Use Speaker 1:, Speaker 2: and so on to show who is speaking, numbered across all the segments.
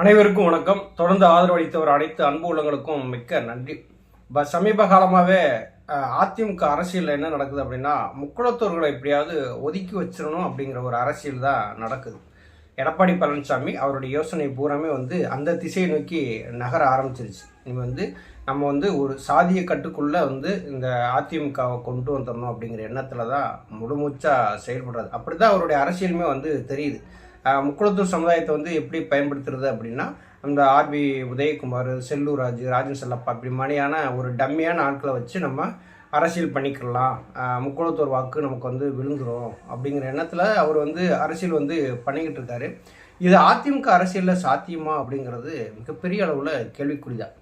Speaker 1: அனைவருக்கும் வணக்கம். தொடர்ந்து ஆதரவளித்தவர் அனைத்து அன்பு உள்ளங்களுக்கும் மிக்க நன்றி. ப சமீப காலமாகவே அதிமுக அரசியலில் என்ன நடக்குது அப்படின்னா முக்குளத்தோர்களை எப்படியாவது ஒதுக்கி வச்சிடணும் அப்படிங்கிற ஒரு அரசியல் தான் நடக்குது. எடப்பாடி பழனிசாமி அவருடைய யோசனை பூராமே வந்து அந்த திசையை நோக்கி நகர ஆரம்பிச்சிருச்சு. இது வந்து நம்ம வந்து ஒரு சாதிய கட்டுக்குள்ளே வந்து இந்த அதிமுகவை கொண்டு வந்துடணும் அப்படிங்கிற எண்ணத்தில் தான் முழுமூச்சாக செயல்படுறது. அப்படி தான் அவருடைய அரசியலுமே வந்து தெரியுது. முக்குளத்தூர் சமுதாயத்தை வந்து எப்படி பயன்படுத்துறது அப்படின்னா அந்த ஆர்பி உதயகுமார் செல்லூர் ராஜு ராஜன் செல்லப்பா இப்படி மாதிரியான ஒரு டம்மியான ஆட்களை வச்சு நம்ம அரசியல் பண்ணிக்கலாம் முக்குளத்தூர் வாக்கு நமக்கு வந்து விழுந்துரும் அப்படிங்கிற எண்ணத்தில் அவர் வந்து அரசியல் வந்து பண்ணிக்கிட்டு இருக்காரு. இது அதிமுக அரசியலில் சாத்தியமா அப்படிங்கிறது மிகப்பெரிய அளவில் கேள்விக்குறிதான்.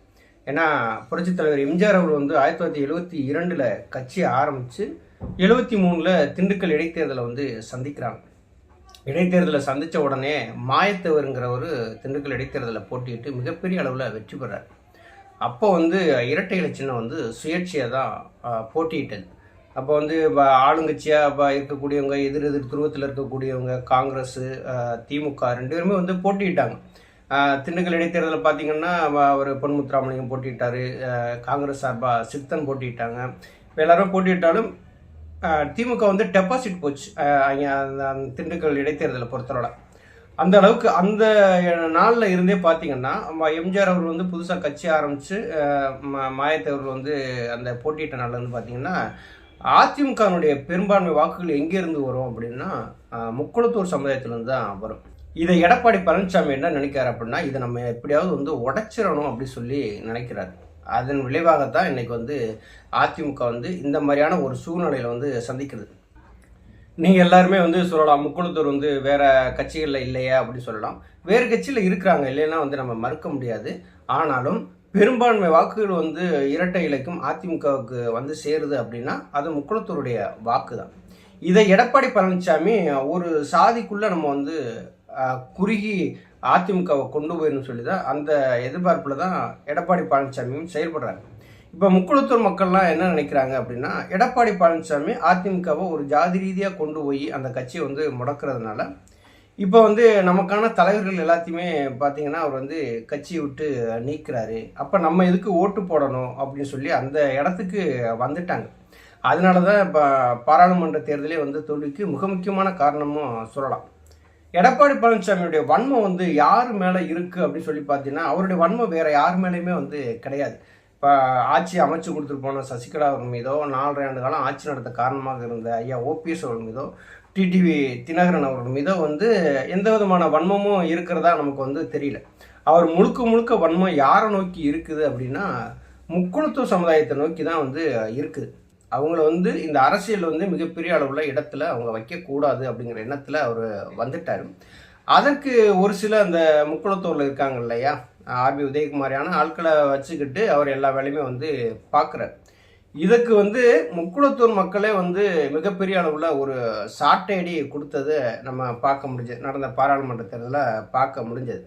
Speaker 1: ஏன்னா புரட்சித் தலைவர் எம்ஜிஆர் அவர் வந்து ஆயிரத்தி தொள்ளாயிரத்தி எழுபத்தி இரண்டில் கட்சியை ஆரம்பித்து எழுபத்தி மூணில் திண்டுக்கல் இடைத்தேர்தலை வந்து சந்திக்கிறாங்க. இடைத்தேர்தலை சந்தித்த உடனே மாயத்தவருங்கிற ஒரு திண்டுக்கல் இடைத்தேர்தலில் போட்டியிட்டு மிகப்பெரிய அளவில் வெற்றி பெறார். அப்போ வந்து இரட்டை இலை சின்னம் வந்து சுயேட்சையாக தான் போட்டியிட்டது. அப்போ வந்து ப- ஆளுங்கட்சியாக இப்போ இருக்கக்கூடியவங்க எதிர் எதிர் துருவத்தில் இருக்கக்கூடியவங்க காங்கிரஸ் திமுக ரெண்டு பேருமே வந்து போட்டியிட்டாங்க. திண்டுக்கல் இடைத்தேர்தலில் பார்த்தீங்கன்னா அவர் பொன்முத்துராமலிங்கம் போட்டியிட்டார் காங்கிரஸ் சார்பாக சித்தன் போட்டியிட்டாங்க. இப்போ எல்லாரும் போட்டியிட்டாலும் திமுக வந்து டெபாசிட் போச்சு. அந்த அந்த திண்டுக்கல் இடைத்தேர்தலை பொறுத்தவரை அந்த அளவுக்கு அந்த நாளில் இருந்தே பார்த்தீங்கன்னா எம்ஜிஆர் அவர் வந்து புதுசாக கட்சி ஆரம்பித்து மாயத்தவர் வந்து அந்த போட்டியிட்ட நாளில் வந்து பார்த்தீங்கன்னா அதிமுகனுடைய பெரும்பான்மை வாக்குகள் எங்கேருந்து வரும் அப்படின்னா முக்குளத்தூர் சமுதாயத்திலேருந்து தான் வரும். இதை எடப்பாடி பழனிசாமி என்ன நினைக்கிறார் அப்படின்னா இதை நம்ம எப்படியாவது வந்து உடைச்சிடணும் அப்படி சொல்லி நினைக்கிறார். அதன் விளைவாகத்தான் இன்றைக்கி வந்து அதிமுக வந்து இந்த மாதிரியான ஒரு சூழ்நிலையில் வந்து சந்திக்கிறது. நீங்கள் எல்லாருமே வந்து சொல்லலாம் முக்குளத்தூர் வந்து வேறு கட்சிகளில் இல்லையா அப்படின்னு சொல்லலாம். வேறு கட்சியில் இருக்கிறாங்க இல்லைன்னா வந்து நம்ம மறுக்க முடியாது. ஆனாலும் பெரும்பான்மை வாக்குகள் வந்து இரட்டை இலைக்கும் அதிமுகவுக்கு வந்து சேருது அப்படின்னா அது முக்குளத்தூருடைய வாக்கு தான் இதை எடப்பாடி பழனிசாமி ஒரு சாதிக்குள்ளே நம்ம வந்து குறுகி அதிமுகவை கொண்டு போயிடும் சொல்லி தான் அந்த எதிர்பார்ப்பில் தான் எடப்பாடி பழனிசாமியும் செயல்படுறாங்க. இப்போ முக்குளத்தூர் மக்கள்லாம் என்ன நினைக்கிறாங்க அப்படின்னா எடப்பாடி பழனிசாமி அதிமுகவை ஒரு ஜாதி ரீதியாக கொண்டு போய் அந்த கட்சியை வந்து முடக்கிறதுனால இப்போ வந்து நமக்கான தலைவர்கள் எல்லாத்தையுமே பார்த்தீங்கன்னா அவர் வந்து கட்சியை விட்டு நீக்கிறாரு. அப்போ நம்ம எதுக்கு ஓட்டு போடணும் அப்படின்னு சொல்லி அந்த இடத்துக்கு வந்துட்டாங்க. அதனால தான் இப்போ பாராளுமன்ற தேர்தலே வந்து தோல்விக்கு மிக முக்கியமான காரணமும் சொல்லலாம். எடப்பாடி பழனிசாமியுடைய வன்மம் வந்து யார் மேலே இருக்குது அப்படின்னு சொல்லி பார்த்தீங்கன்னா அவருடைய வன்மம் வேறு யார் மேலேயுமே வந்து கிடையாது. இப்போ ஆட்சி அமைச்சு கொடுத்துட்டு போன சசிகலா அவர் மீதோ நாலரை ஆண்டு காலம் ஆட்சி நடத்த காரணமாக இருந்த ஐயா ஓபிஎஸ் அவர்கள் மீதோ டிடிவி தினகரன் அவர்கள் மீதோ வந்து எந்த விதமான வன்மமும் இருக்கிறதா நமக்கு வந்து தெரியல. அவர் முழுக்க முழுக்க வன்மம் யாரை நோக்கி இருக்குது அப்படின்னா முக்குளத்தூர் சமுதாயத்தை நோக்கி தான் வந்து இருக்குது. அவங்கள வந்து இந்த அரசியல் வந்து மிகப்பெரிய அளவில் இடத்துல அவங்க வைக்கக்கூடாது அப்படிங்கிற எண்ணத்தில் அவர் வந்துட்டார். அதற்கு ஒரு சில அந்த முக்குளத்தூரில் இருக்காங்க இல்லையா? ஆர்பி உதயகுமாரியான ஆட்களை வச்சுக்கிட்டு அவர் எல்லா வேலையுமே வந்து பார்க்குறார் இதுக்கு வந்து முக்குளத்தூர் மக்களே வந்து மிகப்பெரிய அளவில் ஒரு சாட்டையடி கொடுத்ததை நம்ம பார்க்க முடிஞ்சது நடந்த பாராளுமன்ற தேர்தலில் பார்க்க முடிஞ்சது.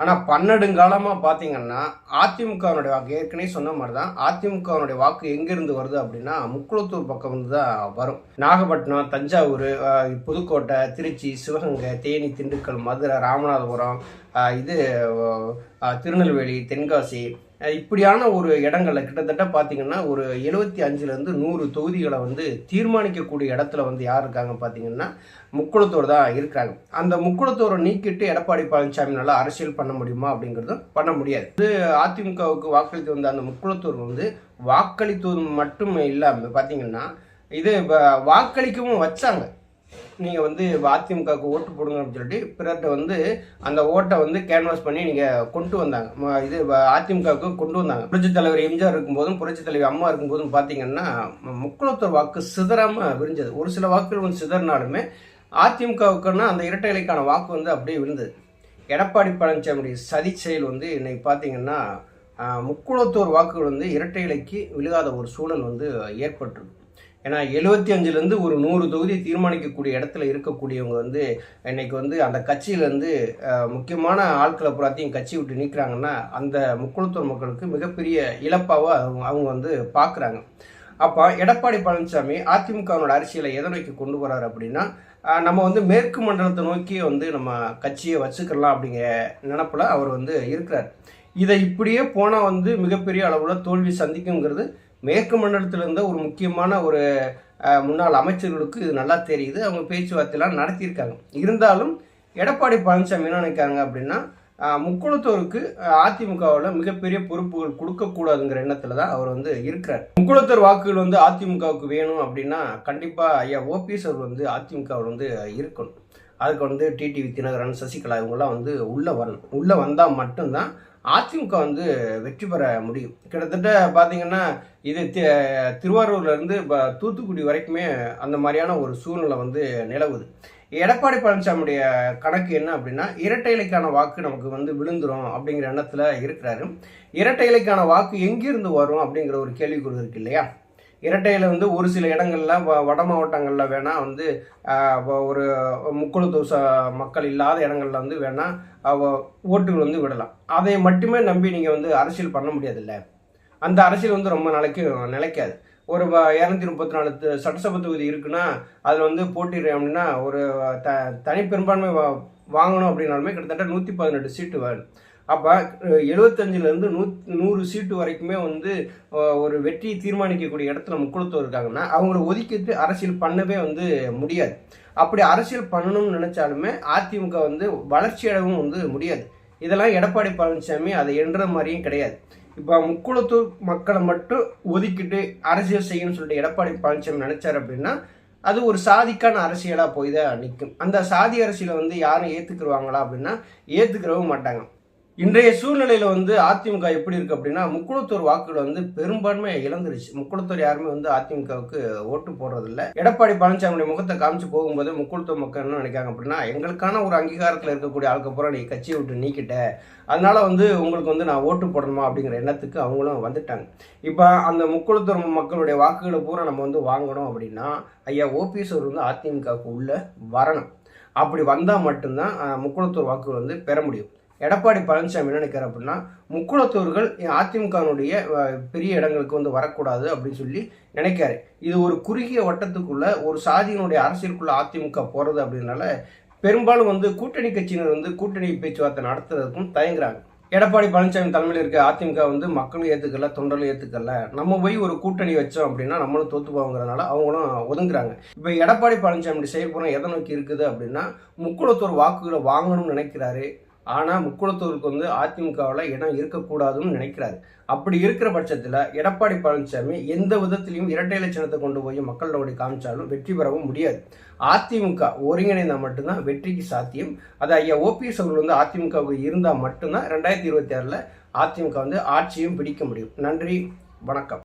Speaker 1: ஆனால் பன்னெடுங்காலமாக பார்த்தீங்கன்னா அதிமுகவினுடைய வாக்கு ஏற்கனவே சொன்ன மாதிரி தான் அதிமுகவினுடைய வாக்கு எங்கேருந்து வருது அப்படின்னா முக்குளத்தூர் பக்கம் வந்து தான் வரும். நாகப்பட்டினம் தஞ்சாவூர் புதுக்கோட்டை திருச்சி சிவகங்கை தேனி திண்டுக்கல் மதுரை ராமநாதபுரம் இது திருநெல்வேலி தென்காசி இப்படியான ஒரு இடங்களில் கிட்டத்தட்ட பார்த்தீங்கன்னா ஒரு எழுபத்தி அஞ்சுலேருந்து நூறு தொகுதிகளை வந்து தீர்மானிக்கக்கூடிய இடத்துல வந்து யார் இருக்காங்க பார்த்தீங்கன்னா முக்குளத்தோர் தான் இருக்காங்க அந்த முக்குளத்தோரை நீக்கிட்டு எடப்பாடி பழனிசாமி நல்லா அரசியல் பண்ண முடியுமா அப்படிங்கிறதும் பண்ண முடியாது. இது அதிமுகவுக்கு வாக்களித்து வந்த அந்த முக்குளத்தூர் வந்து வாக்களித்தது மட்டும் இல்லாமல் பார்த்தீங்கன்னா இது வாக்களிக்கவும் வச்சாங்க. நீங்கள் வந்து அதிமுகவுக்கு ஓட்டு போடுங்க அப்படின்னு சொல்லிட்டு பிறர்கிட்ட வந்து அந்த ஓட்டை வந்து கேன்வாஸ் பண்ணி நீங்கள் கொண்டு வந்தாங்க. இது அதிமுகவுக்கு கொண்டு வந்தாங்க. புரட்சித் தலைவர் எம்ஜிஆர் இருக்கும்போதும் புரட்சித் தலைவர் அம்மா இருக்கும்போதும் பார்த்தீங்கன்னா ம- வாக்கு சிதறாமல் விரிஞ்சது. ஒரு சில வாக்குகள் வந்து சிதறினாலுமே அதிமுகவுக்குன்னா அந்த இரட்டை இலைக்கான வாக்கு வந்து அப்படியே விழுந்தது. எடப்பாடி பழனிசாமியுடைய சதி செயல் வந்து இன்னைக்கு பார்த்தீங்கன்னா முக்குளத்தோர் வாக்குகள் வந்து இரட்டை இலைக்கு விழுகாத ஒரு சூழல் வந்து ஏற்பட்டிருக்கு. ஏன்னா எழுபத்தி அஞ்சுலேருந்து ஒரு நூறு தொகுதி தீர்மானிக்கக்கூடிய இடத்துல இருக்கக்கூடியவங்க வந்து இன்னைக்கு வந்து அந்த கட்சியிலேருந்து முக்கியமான ஆட்களை புறாத்தையும் கட்சி விட்டு நீக்கிறாங்கன்னா அந்த முக்குளத்தூர் மக்களுக்கு மிகப்பெரிய இழப்பாக அவங்க அவங்க வந்து பார்க்குறாங்க அப்போ எடப்பாடி பழனிசாமி அதிமுகவினோட அரசியலை எதை நோக்கி கொண்டு வராரு அப்படின்னா நம்ம வந்து மேற்கு மண்டலத்தை நோக்கி வந்து நம்ம கட்சியை வச்சுக்கலாம் அப்படிங்கிற நினப்பில் அவர் வந்து இருக்கிறார். இதை இப்படியே போனால் வந்து மிகப்பெரிய அளவில் தோல்வி சந்திக்குங்கிறது மேற்கு மண்டலத்தில் இருந்த ஒரு முக்கியமான ஒரு முன்னாள் அமைச்சர்களுக்கு இது நல்லா தெரியுது. அவங்க பேச்சுவார்த்தையெல்லாம் நடத்தியிருக்காங்க. இருந்தாலும் எடப்பாடி பழனிசாமி என்ன நினைக்காங்க அப்படின்னா ஆஹ், முக்குளத்தோருக்கு அதிமுகவில் மிகப்பெரிய பொறுப்புகள் கொடுக்கக்கூடாதுங்கிற எண்ணத்தில் தான் அவர் வந்து இருக்கிறார். முக்குளத்தூர் வாக்குகள் வந்து அதிமுகவுக்கு வேணும் அப்படின்னா கண்டிப்பாக ஐயா ஓபிஎஸ் அவர் வந்து அதிமுகவில் வந்து இருக்கணும். அதுக்கு வந்து டிடிவி தினகரன் சசிகலா இவங்கெல்லாம் வந்து உள்ளே வரணும். உள்ளே வந்தால் மட்டும்தான் அதிமுக வந்து வெற்றி பெற முடியும். கிட்டத்தட்ட பார்த்தீங்கன்னா இது தி- திருவாரூர்லேருந்து இப்போ தூத்துக்குடி வரைக்குமே அந்த மாதிரியான ஒரு சூழ்நிலை வந்து நிலவுது. எடப்பாடி பழனிசாமியுடைய கணக்கு என்ன அப்படின்னா இரட்டை இலைக்கான வாக்கு நமக்கு வந்து விழுந்துரும் அப்படிங்கிற எண்ணத்தில் இருக்கிறாரு. இரட்டை இலைக்கான வாக்கு எங்கிருந்து வரும் அப்படிங்கிற ஒரு கேள்விக்குறி இருக்கு இல்லையா? இரட்டையில் வந்து ஒரு சில இடங்களில் வ- வட மாவட்டங்களில் வேணால் வந்து ஒரு முக்குளத்தூர் தோசை மக்கள் இல்லாத இடங்கள்ல வந்து வேணால் ஓட்டுகள் வந்து விடலாம். அதை மட்டுமே நம்பி நீங்கள் வந்து அரசியல் பண்ண முடியாதுல்ல. அந்த அரசியல் வந்து ரொம்ப நாளைக்கு நிலைக்காது. ஒரு இரநூத்தி முப்பத்தி நாலு சட்டசபை தொகுதி இருக்குன்னா அதில் வந்து போட்டிடுறேன் அப்படின்னா ஒரு த தனி பெரும்பான்மை வா வாங்கணும் அப்படின்னாலுமே கிட்டத்தட்ட நூற்றி பதினெட்டு சீட்டு வேணும் அப்போ எழுபத்தஞ்சிலேருந்து நூ நூறு சீட்டு வரைக்குமே வந்து ஒரு வெற்றியை தீர்மானிக்கக்கூடிய இடத்துல முக்கியத்துவம் இருக்காங்கன்னா அவங்கள ஒதுக்கிட்டு அரசியல் பண்ணவே வந்து முடியாது. அப்படி அரசியல் பண்ணணும்னு நினச்சாலுமே அதிமுக வந்து வளர்ச்சி அடையவும் வந்து முடியாது. இதெல்லாம் எடப்பாடி பழனிசாமி அதை என்ற மாதிரியும் கிடையாது. இப்போ முக்குளத்தூர் மக்களை மட்டும் ஒதுக்கிட்டு அரசியல் செய்யணும்னு சொல்லிட்டு எடப்பாடி பழனிசாமி நினைச்சார் அப்படின்னா அது ஒரு சாதிக்கான அரசியலாக போய் தான் நிற்கும் அந்த சாதி அரசியலை வந்து யாரும் ஏற்றுக்குருவாங்களா அப்படின்னா ஏற்றுக்கிறவும் மாட்டாங்க. இன்றைய சூழ்நிலையில் வந்து அதிமுக எப்படி இருக்கு அப்படின்னா முக்குளத்தூர் வாக்குகள் வந்து பெரும்பான்மை இழந்துருச்சு. முக்குளத்தூர் யாருமே வந்து அதிமுகவுக்கு ஓட்டு போடுறதில்ல. எடப்பாடி பழனிசாமியுடைய முகத்தை காமிச்சு போகும்போது முக்குளத்தூர் மக்கள் என்ன நினைக்காங்க அப்படின்னா எங்களுக்கான ஒரு அங்கீகாரத்தில் இருக்கக்கூடிய ஆளுக்கு அப்புறம் நீ கட்சியை விட்டு நீக்கிட்ட. அதனால வந்து உங்களுக்கு வந்து நான் ஓட்டு போடணுமா அப்படிங்கிற எண்ணத்துக்கு அவங்களும் வந்துட்டாங்க. இப்போ அந்த முக்குளத்தூர் மக்களுடைய வாக்குகளை பூரா நம்ம வந்து வாங்கணும் அப்படின்னா ஐயா ஓபிஎஸ் அவர் வந்து அதிமுகவுக்கு உள்ள வரணும். அப்படி வந்தால் மட்டும்தான் முக்குளத்தூர் வாக்குகள் வந்து பெற முடியும். எடப்பாடி பழனிசாமி என்ன நினைக்கிறார் அப்படின்னா முக்குளத்தூர்கள் அதிமுகவினுடைய பெரிய இடங்களுக்கு வந்து வரக்கூடாது அப்படின்னு சொல்லி நினைக்காரு இது ஒரு குறுகிய வட்டத்துக்குள்ள ஒரு சாதியினுடைய அரசியலுக்குள்ள அதிமுக போறது அப்படின்னால பெரும்பாலும் வந்து கூட்டணி கட்சியினர் வந்து கூட்டணி பேச்சுவார்த்தை நடத்துறதுக்கும் தயங்குறாங்க. எடப்பாடி பழனிசாமி தலைமையில் இருக்க அதிமுக வந்து மக்களும் ஏற்றுக்கல தொண்டரும் ஏற்றுக்கல நம்ம போய் ஒரு கூட்டணி வச்சோம் அப்படின்னா நம்மளும் தோத்து போவோங்கிறதுனால அவங்களும் ஒதுங்குறாங்க. இப்போ எடப்பாடி பழனிசாமி செயல்புறம் எதை நோக்கி இருக்குது அப்படின்னா முக்குளத்தூர் வாக்குகளை வாங்கணும்னு நினைக்கிறாரு. ஆனால் முக்குளத்தூருக்கு வந்து அதிமுகவில் இடம் இருக்கக்கூடாதுன்னு நினைக்கிறாரு. அப்படி இருக்கிற பட்சத்தில் எடப்பாடி பழனிசாமி எந்த விதத்திலையும் இரட்டை இலட்சணத்தை கொண்டு போய் மக்களோட காமிச்சாலும் வெற்றி பெறவும் முடியாது. அதிமுக ஒருங்கிணைந்தால் மட்டும்தான் வெற்றிக்கு சாத்தியம். அது ஐயா ஓபிஎஸ் அவர்கள் வந்து அதிமுகவுக்கு இருந்தால் மட்டும்தான் ரெண்டாயிரத்தி இருபத்தி ஆறில் அதிமுக வந்து ஆட்சியும் பிடிக்க முடியும். நன்றி வணக்கம்.